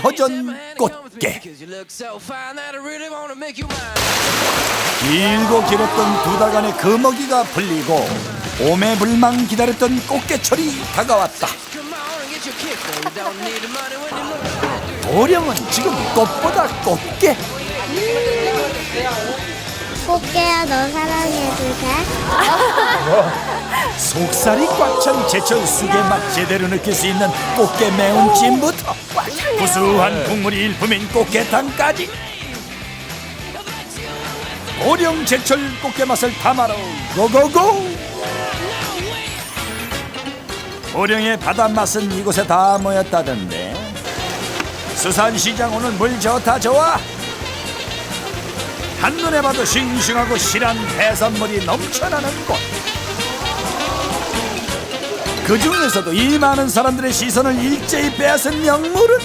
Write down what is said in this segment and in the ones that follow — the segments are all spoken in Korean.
불허전 꽃게. 길고 길었던 두 달간의 금어기가 풀리고 오매불망 기다렸던 꽃게철이 다가왔다. 도령은 지금 꽃보다 꽃게. 꽃게야 너 사랑해도 돼? 속살이 꽉 찬 제철 쑥의 맛 제대로 느낄 수 있는 꽃게 매운 찜부터 구수한 국물이 일품인 꽃게탕까지. 고령 제철 꽃게 맛을 담아러 고고고. 고령의 바다 맛은 이곳에 다 모였다던데. 수산시장 오늘 물 좋다 좋아. 한눈에 봐도 싱싱하고 실한 해산물이 넘쳐나는 곳 그 중에서도 이 많은 사람들의 시선을 일제히 빼앗은 명물은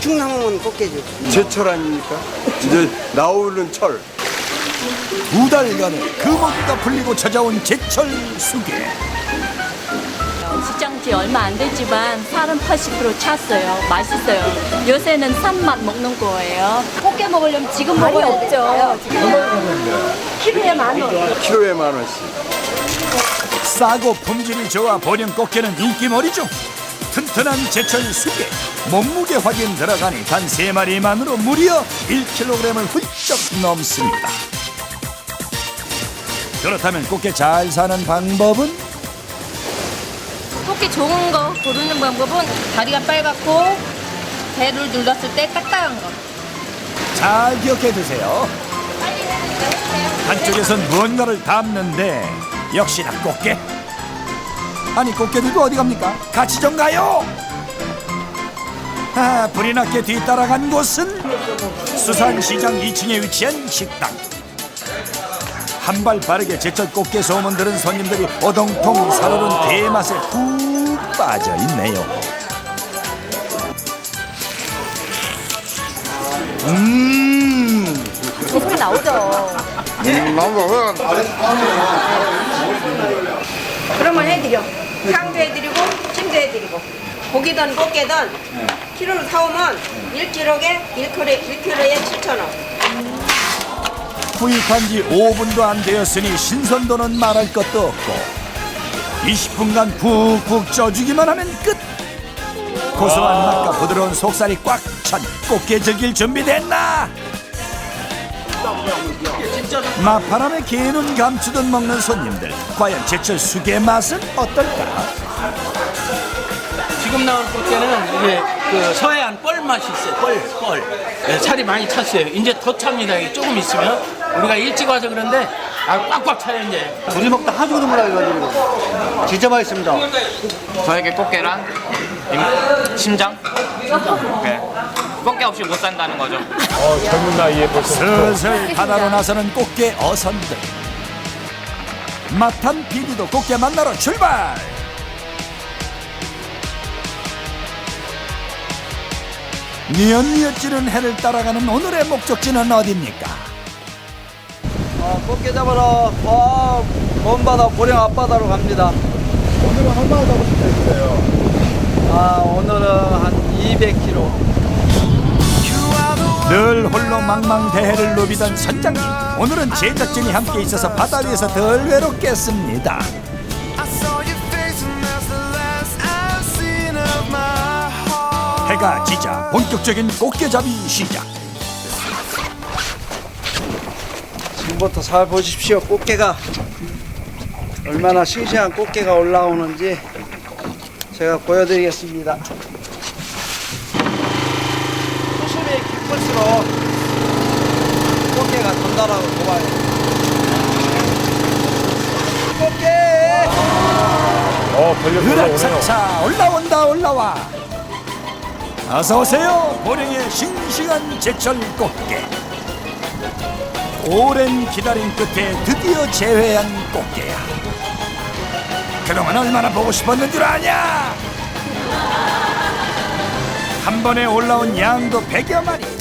충남은 꽃게죠. 제철 아닙니까? 이제 나오는 철. 두 달간의 금어기가 풀리고 찾아온 제철 수계 시장 지 얼마 안 되지만 살은 80% 찼어요. 맛있어요. 요새는 산맛 먹는 거예요. 꽃게 먹으려면 지금 먹어야 없죠. 키로에 만 원. 키로에 만 원씩. 싸고 품질이 좋아 보령 꽃게는 인기몰이 중 튼튼한 제철 수계 몸무게 확인 들어가니 단 세마리만으로 무려 1kg을 훌쩍 넘습니다. 그렇다면 꽃게 잘 사는 방법은? 꽃게 좋은 거 고르는 방법은 다리가 빨갛고 배를 눌렀을 때 딱딱한 거. 잘 기억해 두세요. 한쪽에선 무언가를 담는데 역시나 꽃게. 아니 꽃게 들고 어디 갑니까? 같이 좀 가요. 아 불이 났게 뒤따라간 곳은 수산시장 2층에 위치한 식당. 한 발 빠르게 제철 꽃게 소문 들은 손님들이 오동통 살오른 대맛에 푹 빠져 있네요. 음. 그 소리 나오죠. 그러면 해드려. 향도 해드리고 찜도 해드리고. 고기든 꽃게든 키로를 사오면 1kg에 1kg에 1kg에 7,000원. 구입한 지 5분도 안 되었으니 신선도는 말할 것도 없고 20분간 푹푹 쪄주기만 하면 끝. 고소한 맛과 부드러운 속살이 꽉 찬 꽃게 즐길 준비됐나 마파람에 개눈 감추듯 먹는 손님들 과연 제철 수계 맛은 어떨까 지금 나온 꽃게는 이게 그 서해안 뻘 맛이 있어요. 뻘, 뻘. 네, 살이 많이 찼어요. 이제 더 찹니다. 이게 조금 있으면 우리가 일찍 와서 그런데 아, 꽉꽉 차요 이제. 둘이 먹다 하도 그러라 해가지고 진짜 맛있습니다. 저에게 꽃게란 임- 심장? 네. 꽃게 없이 못 산다는 거죠. 슬슬 바다로 나서는 꽃게 어선들 맛한 PD도 꽃게 만나러 출발 뉘엿뉘엿 지는 해를 따라가는 오늘의 목적지는 어디입니까? 아, 꽃게 잡으러 와, 먼 바다 고령 앞바다로 갑니다. 오늘은 얼마나 잡을 수 있어요? 아, 오늘은 한 200kg. 늘 홀로 망망대해를 누비던 선장님 오늘은 제작진이 함께 있어서 바다 위에서 덜 외롭겠습니다 해가 지자 본격적인 꽃게잡이 시작 지금부터 잘 보십시오. 꽃게가 얼마나 싱싱한 꽃게가 올라오는지 제가 보여드리겠습니다. 수심이 깊을수록 꽃게가 단단하고 좋아요. 꽃게! 으라차차. 올라온다 올라와. 어서 오세요 보령의 싱싱한 제철 꽃게. 오랜 기다림 끝에 드디어 재회한 꽃게야. 그동안 얼마나 보고 싶었는 줄 아냐? 한 번에 올라온 양도 100여 마리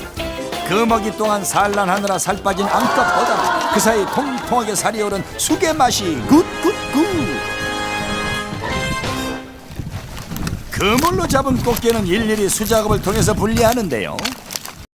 그 먹이 동안 산란하느라 살 빠진 암컷보다 그 사이 통통하게 살이 오른 수개 맛이 굿굿굿 그물로 잡은 꽃게는 일일이 수작업을 통해서 분리하는데요.